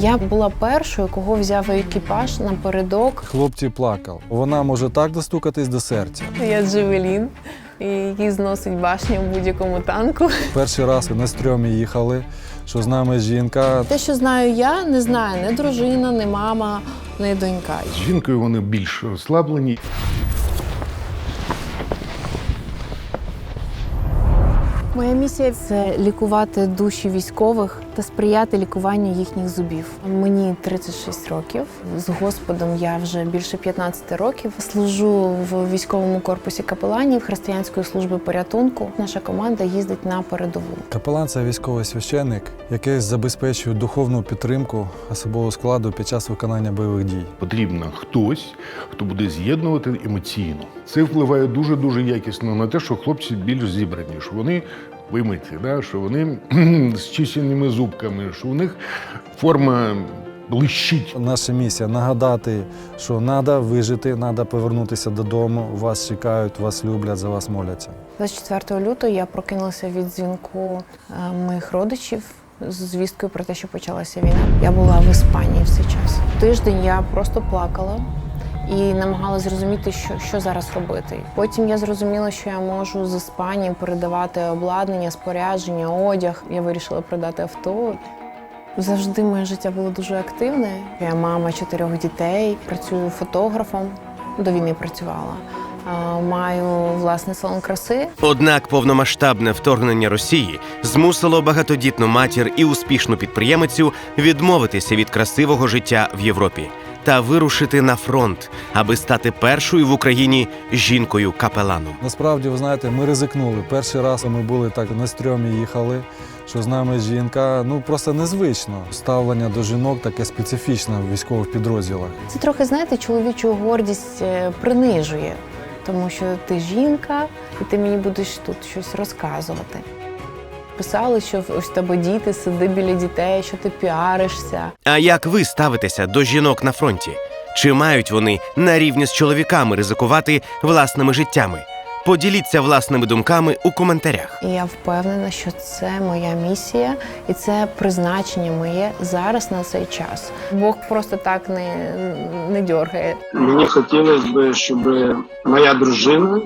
Я була першою, кого взяв екіпаж напередок. Хлопці плакав. Вона може так достукатись до серця. Я Джевелін, і який зносить башню в будь-якому танку. Перший раз на стрьомі їхали, що з нами жінка. Те, що знаю я, не знаю не дружина, не мама, не донька. З жінкою вони більш розслаблені. Моя місія це лікувати душі військових та сприяти лікуванню їхніх зубів. Мені 36 років. З Господом я вже більше 15 років. Служу в військовому корпусі капеланів Християнської служби порятунку. Наша команда їздить на передову. Капелан це військовий священник, який забезпечує духовну підтримку особового складу під час виконання бойових дій. Потрібно хтось, хто буде з'єднувати емоційно. Це впливає дуже дуже якісно на те, що хлопці більш зібрані, що вони вимиті, да? що вони з чищеними зубками, що у них форма блищить. Наша місія нагадати, що треба вижити, треба повернутися додому. Вас чекають, вас люблять, за вас моляться. 24 лютого я прокинулася від дзвінку е, моїх родичів з звісткою про те, що почалася війна. Я була в Іспанії в цей час. Тиждень я просто плакала і намагалася зрозуміти, що, що зараз робити. Потім я зрозуміла, що я можу з Іспанії передавати обладнання, спорядження, одяг. Я вирішила продати авто. Завжди моє життя було дуже активне. Я мама чотирьох дітей, працюю фотографом. До війни працювала. Маю власний салон краси. Однак повномасштабне вторгнення Росії змусило багатодітну матір і успішну підприємицю відмовитися від красивого життя в Європі та вирушити на фронт, аби стати першою в Україні жінкою-капеланом. Насправді, ви знаєте, ми ризикнули. Перший раз ми були так на стрьомі їхали, що з нами жінка. Ну просто незвично. Ставлення до жінок таке специфічне в військових підрозділах. Це трохи, знаєте, чоловічу гордість е, принижує, тому що ти жінка, і ти мені будеш тут щось розказувати. Писали, що ось тебе діти, сиди біля дітей, що ти піаришся. А як ви ставитеся до жінок на фронті? Чи мають вони на рівні з чоловіками ризикувати власними життями? Поділіться власними думками у коментарях. І я впевнена, що це моя місія і це призначення моє зараз на цей час. Бог просто так не, не дьоргає. Мені хотілося б, щоб моя дружина,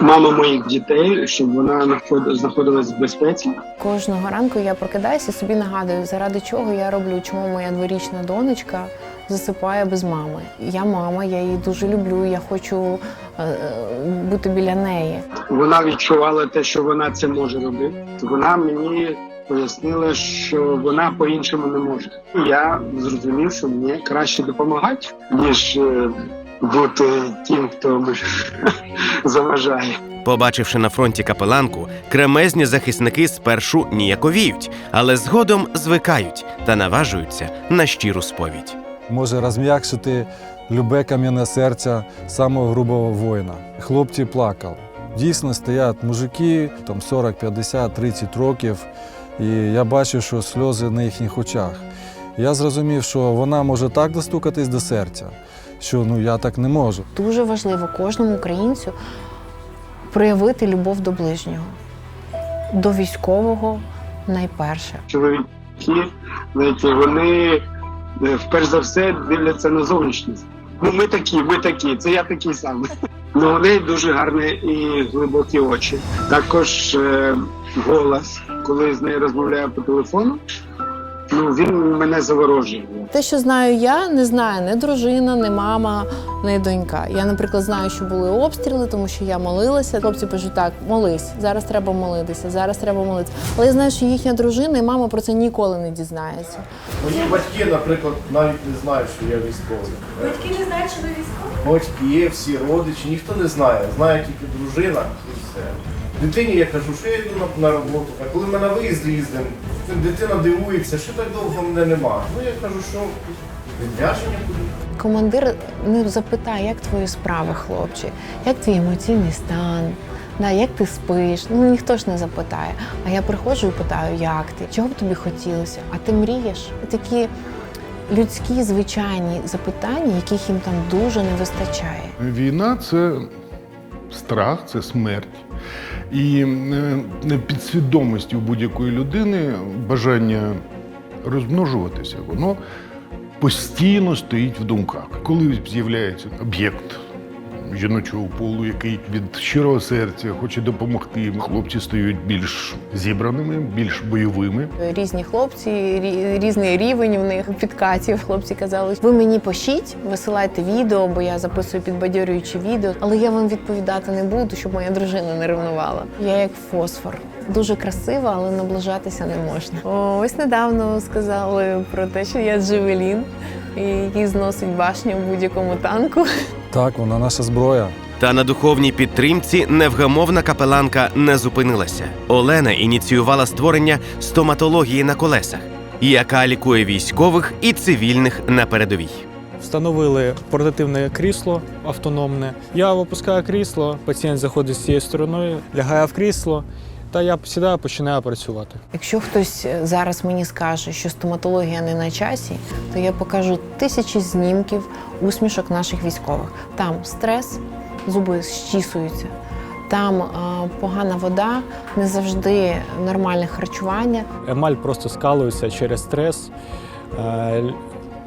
мама моїх дітей, щоб вона наход- знаходилась в безпеці. Кожного ранку я прокидаюся собі нагадую, заради чого я роблю, чому моя дворічна донечка засипає без мами. Я мама, я її дуже люблю. Я хочу е, е, бути біля неї. Вона відчувала те, що вона це може робити. Вона мені пояснила, що вона по-іншому не може. Я зрозумів, що мені краще допомагати, ніж е, бути тим, хто заважає. Побачивши на фронті капеланку, кремезні захисники спершу ніяковіють, але згодом звикають та наважуються на щиру сповідь. Може розм'якшити любе кам'яне серця самого грубого воїна. Хлопці плакав. Дійсно стоять мужики, там 40, 50, 30 років, і я бачу, що сльози на їхніх очах. Я зрозумів, що вона може так достукатись до серця, що ну я так не можу. Дуже важливо кожному українцю проявити любов до ближнього, до військового найперше. Чоловіки, знаєте, вони е, перш за все дивляться на зовнішність. Ну, ми такі, ми такі, це я такий самий. Ну, у неї дуже гарні і глибокі очі. Також е, голос, коли з нею розмовляю по телефону, ну він мене заворожує. Те, що знаю я, не знає не дружина, не мама, не донька. Я, наприклад, знаю, що були обстріли, тому що я молилася. Хлопці пишуть, так, молись, зараз треба молитися, зараз треба молитися. Але я знаю, що їхня дружина і мама про це ніколи не дізнається. Мої батьки, наприклад, навіть не знають, що я військовий. Батьки не знають, що ви військові? Батьки, всі родичі, ніхто не знає. Знає тільки дружина і все. Дитині я кажу, що я йду на, на роботу. А коли ми на виїзд їздимо, дитина дивується, що так довго мене нема. Ну я кажу, що відрядження куди. Командир не запитає, як твої справи, хлопче, як твій емоційний стан, да, як ти спиш. Ну ніхто ж не запитає. А я приходжу і питаю, як ти, чого б тобі хотілося? А ти мрієш? Такі людські, звичайні запитання, яких їм там дуже не вистачає. Війна це страх, це смерть. І е, підсвідомості у будь-якої людини бажання розмножуватися, воно постійно стоїть в думках. Коли з'являється об'єкт жіночого полу, який від щирого серця хоче допомогти, хлопці стають більш зібраними, більш бойовими. Різні хлопці, різний рівень у них підкатів. Хлопці казали, ви мені пишіть, висилайте відео, бо я записую підбадьорюючі відео, але я вам відповідати не буду, щоб моя дружина не ревнувала. Я як фосфор. Дуже красива, але наближатися не можна. О, ось недавно сказали про те, що я Джевелін, який зносить башню в будь-якому танку. Так, вона наша зброя. Та на духовній підтримці невгамовна капеланка не зупинилася. Олена ініціювала створення стоматології на колесах, яка лікує військових і цивільних на передовій. Встановили портативне крісло автономне. Я опускаю крісло, пацієнт заходить з цією стороною, лягає в крісло, та я сідаю, починаю працювати. Якщо хтось е, зараз мені скаже, що стоматологія не на часі, то я покажу тисячі знімків усмішок наших військових. Там стрес, зуби щісуються. Там е, погана вода, не завжди нормальне харчування. Емаль просто скалується через стрес. Е,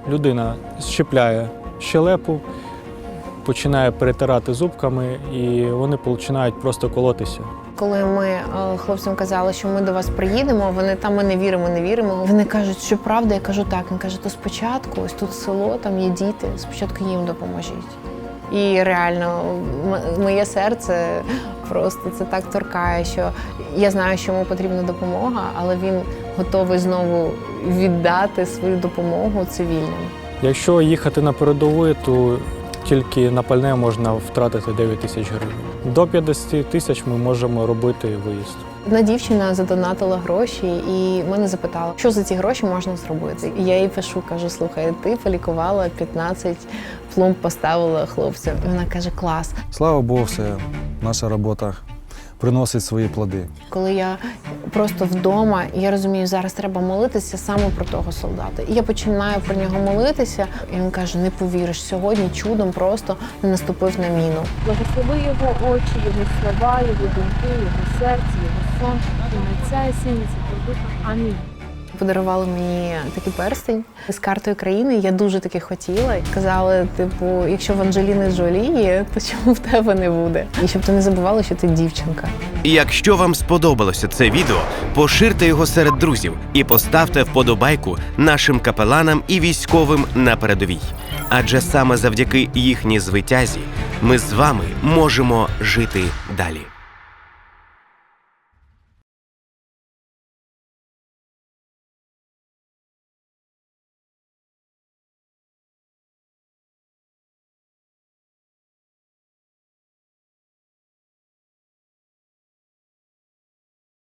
Людина щепляє щелепу, починає перетирати зубками, і вони починають просто колотися. Коли ми е, хлопцям казали, що ми до вас приїдемо, вони там ми не віримо, не віримо. Вони кажуть, що правда. Я кажу так. Він каже, то спочатку, ось тут село, там є діти. Спочатку їм допоможіть. І реально, моє серце просто це так торкає, що я знаю, що йому потрібна допомога, але він готовий знову віддати свою допомогу цивільним. Якщо їхати на передову, то тільки на пальне можна втратити 9 тисяч гривень. До 50 тисяч ми можемо робити виїзд. Одна дівчина задонатила гроші і мене запитала, що за ці гроші можна зробити. І я їй пишу, кажу: слухай, ти полікувала 15 пломб, поставила хлопцям. І вона каже: клас. Слава Богу, все, наша робота приносить свої плоди. Коли я просто вдома, я розумію, зараз треба молитися саме про того солдата. І я починаю про нього молитися, і він каже: не повіриш, сьогодні чудом просто не наступив на міну. Благослови його очі, його слова, його думки, його серце, його сон, і на ця і Святого Амінь. Подарували мені такий перстень з картою країни. Я дуже таки хотіла. Казали, типу, якщо в Анджеліни Джолі є, то чому в тебе не буде? І щоб ти не забувала, що ти дівчинка. Якщо вам сподобалося це відео, поширте його серед друзів і поставте вподобайку нашим капеланам і військовим на передовій. Адже саме завдяки їхній звитязі ми з вами можемо жити далі.